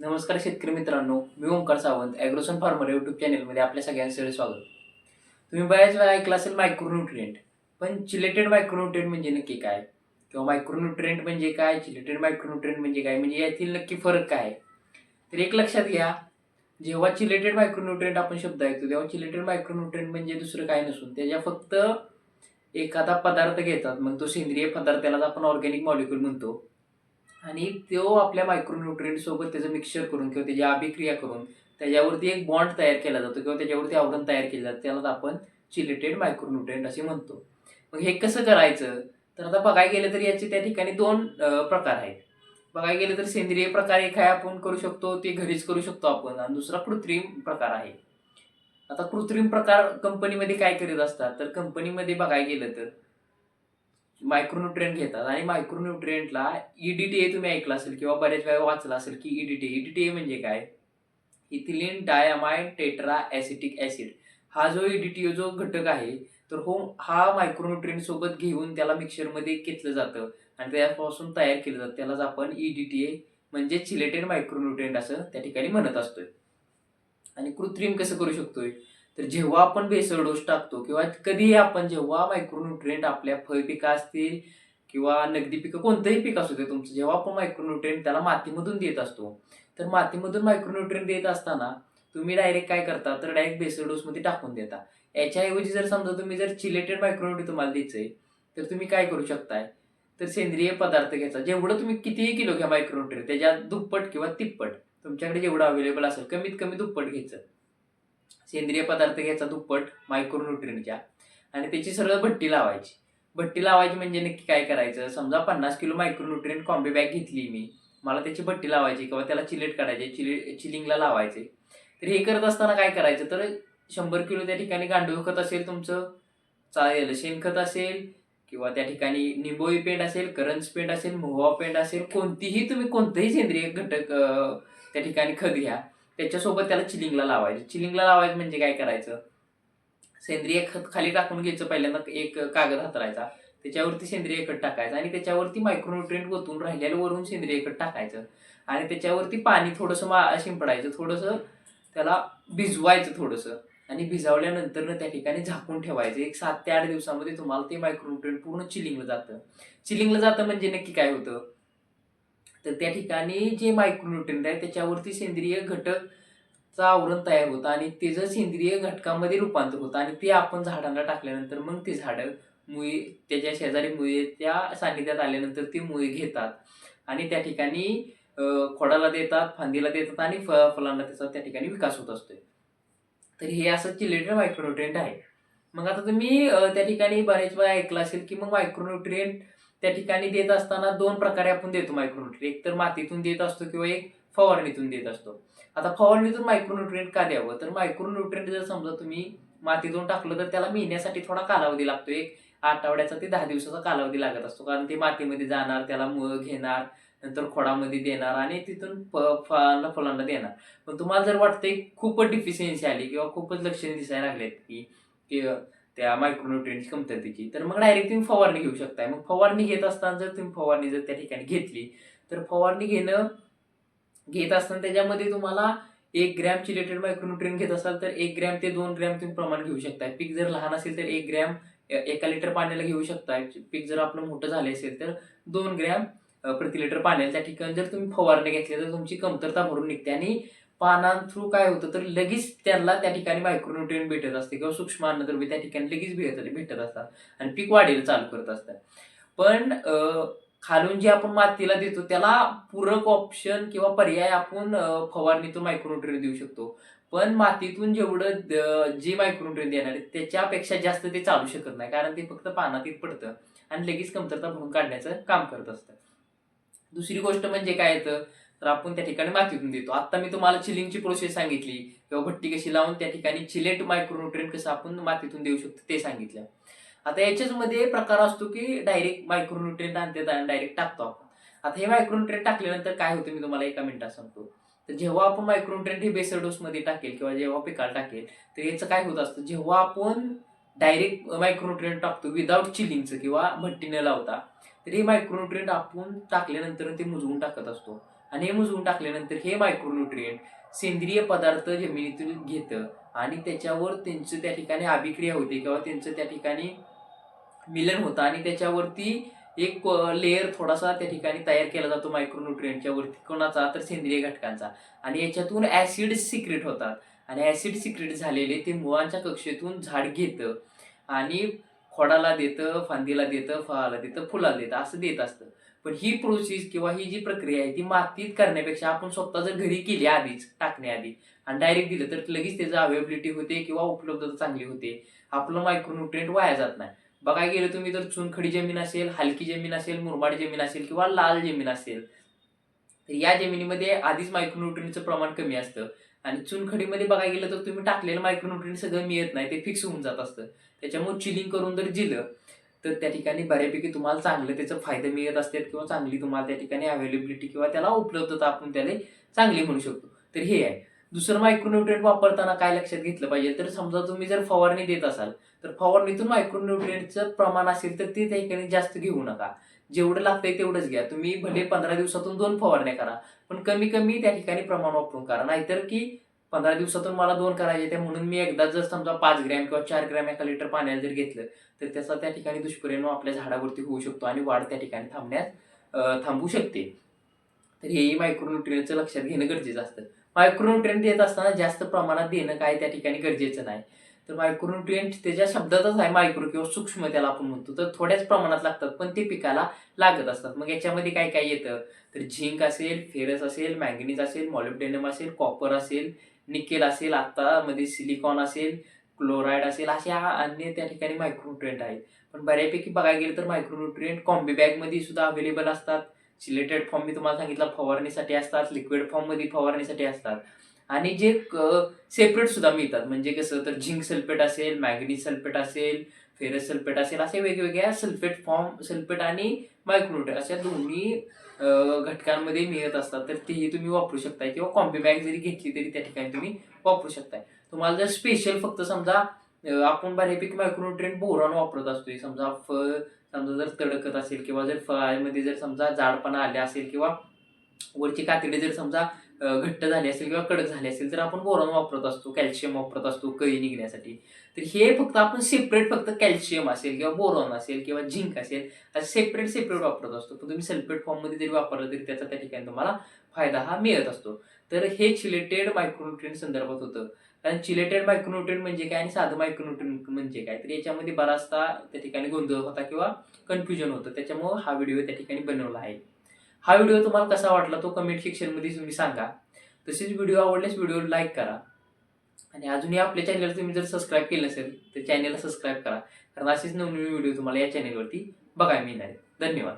नमस्कार शेतकरी मित्रांनो मी ओंकार सावंत ॲग्रोसन फार्मर यूट्यूब चॅनलमध्ये आपल्या सगळ्यांचं स्वागत. तुम्ही बऱ्याच वेळा ऐकलं असेल मायक्रोन्युट्रिएंट पण चिलेटेड मायक्रोन्युट्रिएंट म्हणजे नक्की काय? किंवा मायक्रोन्युट्रिएंट म्हणजे काय? चिलेटेड मायक्रोन्युट्रिएंट म्हणजे काय? म्हणजे यातील नक्की फरक काय? आहे तर एक लक्षात घ्या जेव्हा चिलेटेड मायक्रोन्युट्रिएंट आपण शब्द ऐकतो तेव्हा चिलेटेड मायक्रोन्युट्रिएंट म्हणजे दुसरं काय नसून त्याच्या फक्त एखादा पदार्थ घेतात मग तो सेंद्रिय पदार्थ त्यालाच आपण ऑर्गॅनिक मॉलिक्युल म्हणतो. आणि तो आपल्या मायक्रोन्युट्रिएंट सोबत त्याचं मिक्सचर करून किंवा त्याची अभिक्रिया करून त्याच्यावरती एक बॉन्ड तयार केला जातो किंवा त्याच्यावरती आवरण तयार केलं जातं. त्यालाच आपण चिलेटेड मायक्रोन्युट्रिएंट असे म्हणतो. मग हे कसं करायचं? तर आता बघायला गेलं तर याचे त्या ठिकाणी दोन प्रकार आहेत. बघायला गेलं तर सेंद्रिय प्रकार एक आहे आपण करू शकतो ते घरीच करू शकतो आपण. आणि दुसरा कृत्रिम प्रकार आहे. आता कृत्रिम प्रकार कंपनीमध्ये काय करीत असतात? तर कंपनीमध्ये बघायला गेलं तर मायक्रोन्युट्रिएंट घेतात. आणि मायक्रोन्युट्रिएंटला ईडीटीए तुम्ही ऐकलं असेल किंवा बऱ्याच वेळा वाचलं असेल की ईडीटीए ईडीटीए म्हणजे काय? Ethylene diamine tetra acetic acid. हा जो ईडीटीए जो घटक आहे तर हो हा मायक्रोन्युट्रिएंट सोबत घेऊन त्याला मिक्सरमध्ये घेतलं जातं. आणि त्यापासून तयार केलं जातं. त्यालाच आपण ईडीटीए म्हणजे चिलेटेड मायक्रोन्युट्रिएंट असं त्या ठिकाणी म्हणत असतोय. आणि कृत्रिम कसं करू शकतोय? तर जेव्हा आपण बेसळ डोस टाकतो किंवा कधीही आपण जेव्हा मायक्रोन्युट्रिएंट आपल्या फळ पिकं असतील किंवा नगदी पिकं कोणतंही पीक असू दे तुमचं जेव्हा आपण मायक्रोन्युट्रिएंट त्याला मातीमधून देत असतो तर मातीमधून मायक्रोन्युट्रिएंट देत असताना तुम्ही डायरेक्ट काय करता? तर डायरेक्ट बेसळ डोसमध्ये टाकून देता. याच्याऐवजी जर समजा तुम्ही जर चिलेटेड मायक्रोन्युट्रिएंट तुम्हाला द्यायचंय तर तुम्ही काय करू शकताय? तर सेंद्रिय पदार्थ घ्यायचा. जेवढं तुम्ही कितीही किलो घ्या मायक्रोन्युट्रिएंट त्याच्या दुप्पट किंवा तिप्पट तुमच्याकडे जेवढं अवेलेबल असेल कमीत कमी दुप्पट घ्यायचं. सेंद्रिय पदार्थ घ्यायचा दुप्पट मायक्रोन्युट्रिनच्या आणि त्याची सरळ भट्टी लावायची. भट्टी लावायची म्हणजे नक्की काय करायचं? समजा पन्नास किलो मायक्रोन्युट्रिन कॉम्बे बॅग घेतली मी. मला त्याची भट्टी लावायची किंवा त्याला चिलेट काढायचे चिले चिलिंगला लावायचे. तर हे करत असताना काय करायचं? तर शंभर किलो त्या ठिकाणी गांडूळ खत असेल तुमचं चालेल शेणखत असेल किंवा त्या ठिकाणी निंबोळी पेंड असेल करंज पेंड असेल मोहवा पेंड असेल कोणतीही तुम्ही कोणतंही सेंद्रिय घटक त्या ठिकाणी खत घ्या. त्याच्यासोबत त्याला चिलिंगला लावायचं. चिलिंगला लावायचं म्हणजे काय करायचं? सेंद्रिय खत खाली टाकून घ्यायचं पहिल्यांदा एक कागद हातरायचा. त्याच्यावरती सेंद्रिय खत टाकायचं आणि त्याच्यावरती मायक्रोन्युट्रिएंट गोतून राहिलेलं वरून सेंद्रिय खत टाकायचं. आणि त्याच्यावरती पाणी थोडंसं मा शिंपडायचं. थोडंसं त्याला भिजवायचं थोडंसं. आणि भिजवल्यानंतर त्या ठिकाणी झाकून ठेवायचं. एक सात ते आठ दिवसामध्ये तुम्हाला ते मायक्रोन्युट्रिएंट पूर्ण चिलिंगला जातं. चिलिंगला जातं म्हणजे नक्की काय होतं? तर त्या ठिकाणी जे मायक्रोन्युट्रिएंट आहे त्याच्यावरती सेंद्रिय घटकचं आवरण तयार होतं आणि त्याचं सेंद्रिय घटकामध्ये रूपांतर होतं आणि ते आपण झाडांना टाकल्यानंतर मग ते झाडं मुळे त्याच्या शेजारी मुळे त्या सान्निध्यात आल्यानंतर ती मुळे घेतात. आणि त्या ठिकाणी खोडाला देतात फांदीला देतात आणि फ फुलांना त्याचा त्या ठिकाणी विकास होत असतोय. तर हे असं चिलेटेड मायक्रोन्युट्रिएंट आहे. मग आता तुम्ही त्या ठिकाणी बऱ्याच वेळा ऐकलं असेल की मग मायक्रोन्युट्रिएंट त्या ठिकाणी देत असताना दोन प्रकारे आपण देतो मायक्रोन्युट्रिएंट एक तर मातीतून देत असतो किंवा एक फवारणीतून देत असतो. आता फवारणीतून मायक्रोन्युट्रिएंट का द्यावं? तर मायक्रोन्युट्रिएंट जर समजा तुम्ही मातीतून टाकलं तर त्याला मिळण्यासाठी थोडा कालावधी लागतो. एक आठवड्याचा ते दहा दिवसाचा कालावधी लागत असतो. कारण ते मातीमध्ये जाणार त्याला मुळ घेणार नंतर खोडामध्ये देणार आणि तिथून फळांना फुलांना देणार. पण तुम्हाला जर वाटतंय खूपच डिफिशियन्सी आली किंवा खूपच लक्षणे दिसायला लागलेत की की त्या मायक्रोन्युट्रिएंटची कमतरतेची. तर मग डायरेक्ट तुम्ही फवारणी घेऊ शकताय. मग फवारणी घेत असताना जर तुम्ही फवारणी जर त्या ठिकाणी घेतली तर फवारणी घेणं घेत असताना त्याच्यामध्ये तुम्हाला एक ग्रॅम चिलेटेड मायक्रोन्युट्रियन घेत असाल तर एक ग्रॅम ते दोन ग्रॅम तुम्ही प्रमाण घेऊ शकताय. पीक जर लहान असेल तर एक ग्रॅम एका लिटर पाण्याला घेऊ शकताय. पीक जर आपलं मोठं झालं असेल तर दोन ग्रॅम प्रति लिटर पाण्याला. त्या ठिकाणी जर तुम्ही फवारणी घेतली तर तुमची कमतरता भरून निघते आणि पानां थ्रू काय होतं तर लगेच त्यांना त्या ठिकाणी मायक्रोन्युट्रिएंट भेटत असते किंवा सूक्ष्म अन्नद्रव्य त्या ठिकाणी लगेच भेटत भेटत असतात आणि पीक वाढीला चालू करत असतात. पण खालून जे आपण मातीला देतो त्याला पूरक ऑप्शन किंवा पर्याय आपण फवारणीतून मायक्रोन्युट्रिएंट देऊ शकतो. पण मातीतून जेवढं जे मायक्रोन्युट्रिएंट देणार आहे त्याच्यापेक्षा जास्त ते चालू शकत नाही कारण ते फक्त पानातीत पडतं आणि लगेच कमतरता भरून काढण्याचं काम करत असतं. दुसरी गोष्ट म्हणजे काय येतं? तर आपण त्या ठिकाणी मातीतून देतो. आता मी तुम्हाला चिलिंगची प्रोसेस सांगितली. किंवा भट्टी कशी लावून त्या ठिकाणी चिलेट मायक्रोन्युट्रिएंट कसं आपण मातीतून देऊ शकतो ते सांगितलं. आता याच्याच मध्ये प्रकार असतो की डायरेक्ट मायक्रोन्युट्रिएंट आणतात आणि डायरेक्ट टाकतो आपण. आता हे मायक्रोन्युट्रिएंट टाकल्यानंतर काय होतं मी तुम्हाला एका मिनिटात सांगतो. तर जेव्हा आपण मायक्रोन्युट्रिएंट हे बेसर डोसमध्ये टाकेल किंवा जेव्हा पिकाला टाकेल तर याचं काय होत असतं? जेव्हा आपण डायरेक्ट मायक्रोन्युट्रिएंट टाकतो विदाऊट चिलिंगचं किंवा भट्टी न लावता तर हे मायक्रोन्युट्रिएंट आपण टाकल्यानंतर ते मुजवून टाकत असतो. आणि हे मुजवून टाकल्यानंतर हे मायक्रोन्युट्रिएंट सेंद्रिय पदार्थ जमिनीतून घेतं. आणि त्याच्यावर त्यांचं त्या ठिकाणी अभिक्रिया होते किंवा त्यांचं त्या ठिकाणी मिलन होतं. आणि त्याच्यावरती एक लेअर थोडासा त्या ठिकाणी तयार केला जातो मायक्रोन्युट्रियंटच्या वरती. कोणाचा? तर सेंद्रिय घटकांचा. आणि याच्यातून ऍसिड सिक्रेट होतात. आणि ऍसिड सिक्रेट झालेले ते मुळांच्या कक्षेतून झाड घेतं. आणि खोडाला देतं फांदीला देतं फळाला देतं फुलाला देतं. असं देत असतं. पण ही प्रोसेस किंवा ही जी प्रक्रिया आहे ती मातीत करण्यापेक्षा आपण स्वतः जर घरी केली आधीच टाकण्याआधी आणि डायरेक्ट दिलं तर लगेच त्याचं अवेबिलिटी होते किंवा उपलब्धता चांगली होते. आपलं मायक्रोन्युट्रिएंट वाया जात नाही. बघायला गेलं तुम्ही तर चुनखडी जमीन असेल हलकी जमीन असेल मुरमाड जमीन असेल किंवा लाल जमीन असेल तर या जमिनीमध्ये आधीच मायक्रोन्युट्रिनचं प्रमाण कमी असतं. आणि चुनखडीमध्ये बघायला गेलं तर तुम्ही टाकलेलं मायक्रोन्युट्रिन सगळं मिळत नाही ते फिक्स होऊन जात असतं. त्याच्यामुळे चिलिंग करून जर दिलं तर त्या ठिकाणी बऱ्यापैकी तुम्हाला चांगलं त्याचं फायदे मिळत असतात किंवा चांगली तुम्हाला त्या ठिकाणी अवेलेबिलिटी किंवा त्याला उपलब्धता आपण त्याला चांगली म्हणू शकतो. तर हे आहे. दुसरं मायक्रोन्युट्रिएंट वापरताना काय लक्षात घेतलं पाहिजे? तर समजा तुम्ही जर फवारणी देत असाल तर फवारणीतून मायक्रोन्युट्रिएंटचं प्रमाण असेल तर ते त्या ठिकाणी जास्त घेऊ नका. जेवढं लागतंय तेवढंच घ्या. तुम्ही भले पंधरा दिवसातून दोन फवारण्या करा पण कमी कमी त्या ठिकाणी प्रमाण वापरून करा. नाहीतर की पंधरा दिवसातून मला दोन करायचे त्या म्हणून मी एकदा जर समजा पाच ग्रॅम किंवा चार ग्रॅम एका लिटर पाण्याला जर घेतलं तर त्याचा त्या ठिकाणी दुष्परिणाम आपल्या झाडावरती होऊ शकतो आणि वाढ त्या ठिकाणी थांबण्यास थांबू शकते. तर हेही मायक्रोन्युट्रियनचं लक्षात घेणं गरजेचं असतं. मायक्रोन्युट्रियंट देत असताना जास्त प्रमाणात देणं काय त्या ठिकाणी गरजेचं नाही. तर मायक्रोन्युट्रियंट त्याच्या शब्दातच आहे मायक्रो किंवा सूक्ष्म त्याला आपण म्हणतो तर थोड्याच प्रमाणात लागतात पण ते पिकाला लागत असतात. मग याच्यामध्ये काय काय येतं? तर झिंक असेल फेरस असेल मॅंगनीज असेल मॉलिब्डेनम असेल कॉपर असेल निकेल असेल आता मध्ये सिलिकॉन असेल क्लोराईड असेल अशा हा अन्य त्या ठिकाणी मायक्रोन्युट्रियंट आहेत. पण बऱ्यापैकी बघायला गेलं तर मायक्रोन्युट्रियंट कॉम्बी बॅगमध्ये सुद्धा अवेलेबल असतात. सिलेटेड फॉर्म मी तुम्हाला सांगितलं फवारणीसाठी असतात लिक्विड फॉर्ममध्ये फवारणीसाठी असतात. आणि जे सेपरेट सुद्धा मिळतात. म्हणजे कसं तर झिंक सल्फेट असेल मॅग्नीज सल्फेट असेल फेरस सल्फेट असेल असे वेगवेगळ्या सल्फेट फॉर्म सल्फेट आणि मायक्रोन्युट्रियंट अशा दोन्ही घटकांमध्ये मिळत असतात. तर तेही तुम्ही वापरू शकताय. किंवा कॉम्पी बॅग जरी घेतली तरी त्या ठिकाणी तुम्ही वापरू शकताय. तुम्हाला जर स्पेशल फक्त समजा आपण बऱ्यापैकी मायक्रोन्युट्रियंट बोरॉन वापरत असतोय. समजा फळ समजा जर तडकत असेल किंवा जर फळामध्ये जर समजा जाडपणा आले असेल किंवा वरची कातडी जर समजा घट्ट झाली असेल किंवा कडक झाली असेल तर आपण बोरॉन वापरत असतो कॅल्शियम वापरत असतो कळी निघण्यासाठी तर हे फक्त आपण सेपरेट फक्त कॅल्शियम असेल किंवा बोरॉन असेल किंवा झिंक असेल असं सेपरेट सेपरेट वापरत असतो. पण तुम्ही सल्फेट फॉर्ममध्ये जरी वापरलं तरी त्याचा त्या ठिकाणी तुम्हाला फायदा हा मिळत असतो. तर हे चिलेटेड मायक्रोन्युट्रियन संदर्भात होतं. कारण चिलेटेड मायक्रोन्युट्रियन म्हणजे काय आणि साधं मायक्रोन्युट्रियन म्हणजे काय? तर याच्यामध्ये बराचसा त्या ठिकाणी गोंधळ होता किंवा कन्फ्युजन होतं. त्याच्यामुळं हा व्हिडिओ त्या ठिकाणी बनवला आहे. हा व्हिडिओ तुम्हाला कसा वाटला तो कमेंट सेक्शनमध्ये तुम्ही सांगा. तसेच व्हिडिओ आवडल्यास व्हिडिओ लाईक करा. आणि अजूनही आपल्या चॅनलला तुम्ही जर सबस्क्राईब केलं नसेल तर चॅनलला सबस्क्राईब करा. कारण असेच नवनवीन व्हिडिओ तुम्हाला या चॅनलवरती बघायला मिळणार आहेत. धन्यवाद.